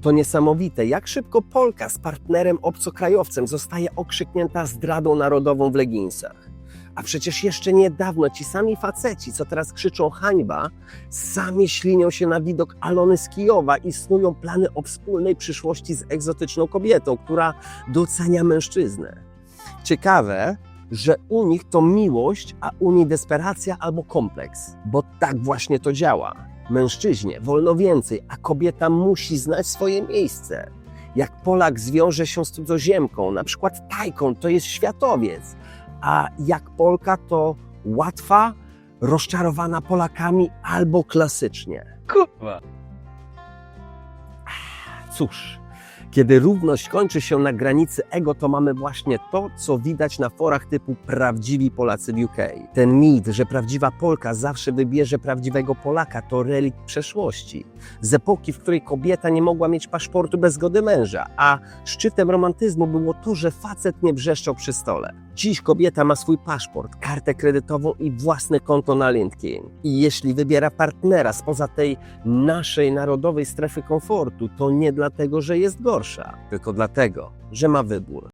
To niesamowite, jak szybko Polka z partnerem obcokrajowcem zostaje okrzyknięta zdradą narodową w leginsach. A przecież jeszcze niedawno ci sami faceci, co teraz krzyczą hańba, sami ślinią się na widok Alony z Kijowa i snują plany o wspólnej przyszłości z egzotyczną kobietą, która docenia mężczyznę. Ciekawe, że u nich to miłość, a u niej desperacja albo kompleks, bo tak właśnie to działa. Mężczyźnie wolno więcej, a kobieta musi znać swoje miejsce. Jak Polak zwiąże się z cudzoziemką, na przykład Tajką, to jest światowiec, a jak Polka to łatwa, rozczarowana Polakami albo klasycznie. Kurwa. Cóż, kiedy równość kończy się na granicy ego, to mamy właśnie to, co widać na forach typu prawdziwi Polacy w UK. Ten mit, że prawdziwa Polka zawsze wybierze prawdziwego Polaka, to relikt przeszłości. Z epoki, w której kobieta nie mogła mieć paszportu bez zgody męża, a szczytem romantyzmu było to, że facet nie wrzeszczał przy stole. Dziś kobieta ma swój paszport, kartę kredytową i własne konto na LinkedIn. I jeśli wybiera partnera spoza tej naszej narodowej strefy komfortu, to nie dlatego, że jest gorsza, tylko dlatego, że ma wybór.